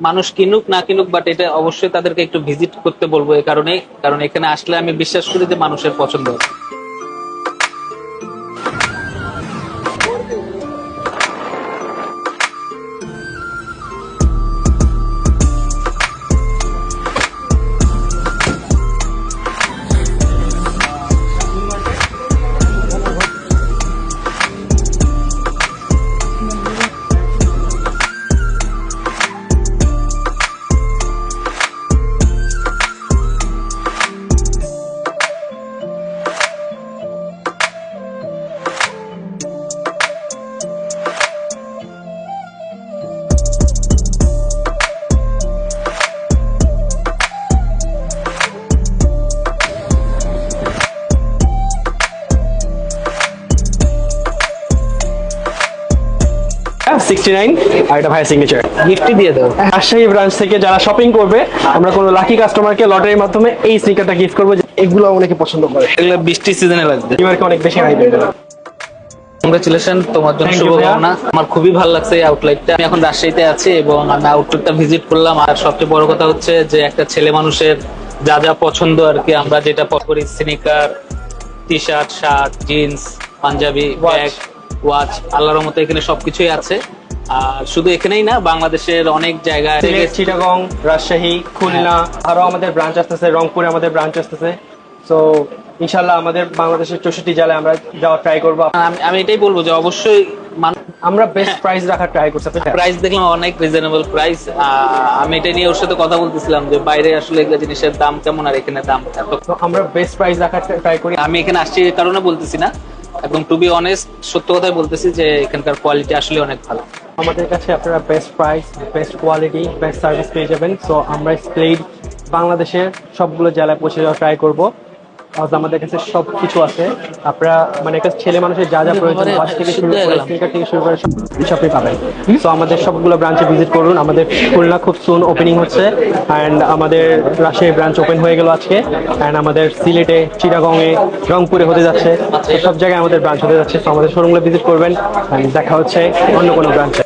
মানুষ কিনুক, না কিনুক বাট এটা অবশ্যই তাদেরকে একটু ভিজিট করতে বলব এই কারণে কারণ এখানে আসলে আমি বিশ্বাস করি যে মানুষের পছন্দ। হবে সিক্সটি নাইন আর এটা ভাইয়ের সিগনেচার গিফটই দিয়ে দেবো রাজশাহী ব্রাঞ্চ থেকে যারা শপিং করবে আমরা কোনো লাকি কাস্টমারকে লটারির মাধ্যমে এই স্নিকারটা গিফট করব এগুলো অনেকে পছন্দ করে। এগুলো বৃষ্টি সিজনে লাগবে। অনেক বেশি হাই কংগ্রেচুলেশন তোমার জন্য শুভকামনা। আমার খুবই ভালো লাগছে এই আউটলেটটা আমি এখন রাজশাহীতে আছি এবং আমি আউটলেটটা ভিজিট করলাম। আর সবচেয়ে বড় কথা হচ্ছে যে একটা ছেলে মানুষের যা যা পছন্দ আর কি আমরা যেটা পছন্দ করি sneaker T shirt shirt jeans panjabi bag watch আল্লাহর মতো এখানে সবকিছুই আছে। আর শুধু এখানেই না বাংলাদেশের অনেক জায়গায় চিটাগং রাজশাহী খুলনা আরও আমাদের ব্রাঞ্চ আসতেছে রংপুরে আমাদের ব্রাঞ্চ আসতেছে। সো ইনশাল্লাহ আমাদের বাংলাদেশের চৌষট্টি জেলায় আমরা যাওয়ার ট্রাই করব। আমি- এটাই বলব যে অবশ্যই আমরা বেস্ট প্রাইস রাখার ট্রাই করছি প্রাইস দেখলাম অনেক রিজনেবল প্রাইস আমি এটা নিয়ে ওর সাথে কথা বলতেছিলাম যে বাইরে আসলে এগুলো জিনিসের দাম কেমন আর এখানে দাম এত আমরা বেস্ট প্রাইস রাখার ট্রাই করি। আমি এখানে আসছি এই কারণে বলতেছি না। একদম টু বি অনেস্ট সত্য কথাই বলতেছি যে এখানকার কোয়ালিটি আসলে অনেক ভালো। আমাদের কাছে আপনারা best price best quality best service পেয়ে যাবেন। সো আমরা স্প্লেড বাংলাদেশের সবগুলো জেলায় পৌঁছে যাওয়া ট্রাই করব। আজ আমাদের কাছে সব কিছু আছে। আপনারা মানে একটা ছেলে মানুষের যা যা প্রয়োজন ওয়াচ থেকে শুরু করে। স্নিকার থেকে শুরু করে সবই পাবেন। সো আমাদের সবগুলো ব্রাঞ্চে ভিজিট করুন। আমাদের খুলনা খুব সুন ওপেনিং হচ্ছে। অ্যান্ড আমাদের রাজশাহী ব্রাঞ্চ ওপেন হয়ে গেল আজকে। অ্যান্ড আমাদের সিলেটে চিটাগংয়ে রংপুরে হতে যাচ্ছে। তো সব জায়গায় আমাদের ব্রাঞ্চ হতে যাচ্ছে। তো আমাদের শোরুমগুলো ভিজিট করবেন। দেখা হচ্ছে অন্য কোনো ব্রাঞ্চে